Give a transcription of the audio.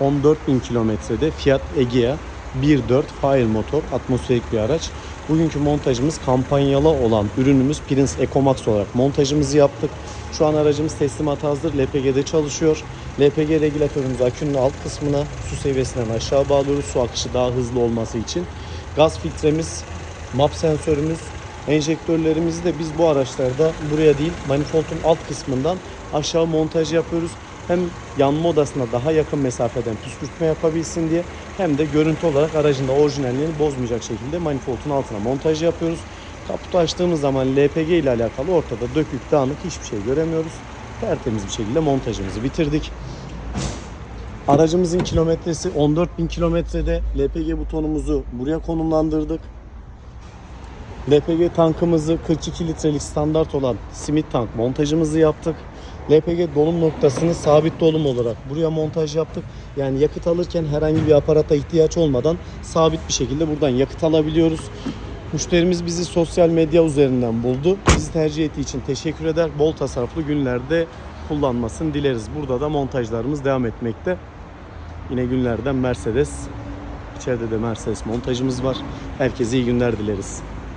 14.000 kilometrede Fiat Egea 1.4 Fire motor atmosferik bir araç. Bugünkü montajımız kampanyalı olan ürünümüz Prince EcoMax olarak montajımızı yaptık. Şu an aracımız teslimat hazır. LPG'de çalışıyor. LPG regülatörümüz akünün alt kısmına su seviyesinden aşağı bağlıyoruz. Su akışı daha hızlı olması için. Gaz filtremiz, map sensörümüz, enjektörlerimizi de biz bu araçlarda buraya değil manifoldun alt kısmından aşağı montaj yapıyoruz. Hem yanma odasına daha yakın mesafeden püskürtme yapabilsin diye hem de görüntü olarak aracın da orijinalliğini bozmayacak şekilde manifoldun altına montaj yapıyoruz. Kaputu açtığımız zaman LPG ile alakalı ortada dökük dağınık hiçbir şey göremiyoruz. Tertemiz bir şekilde montajımızı bitirdik. Aracımızın kilometresi 14.000 kilometrede. LPG butonumuzu buraya konumlandırdık. LPG tankımızı 42 litrelik standart olan simit tank montajımızı yaptık. LPG dolum noktasını sabit dolum olarak buraya montaj yaptık. Yani yakıt alırken herhangi bir aparata ihtiyaç olmadan sabit bir şekilde buradan yakıt alabiliyoruz. Müşterimiz bizi sosyal medya üzerinden buldu. Bizi tercih ettiği için teşekkür eder. Bol tasarruflu günlerde kullanmasını dileriz. Burada da montajlarımız devam etmekte. Yine günlerden Mercedes. İçeride de Mercedes montajımız var. Herkese iyi günler dileriz.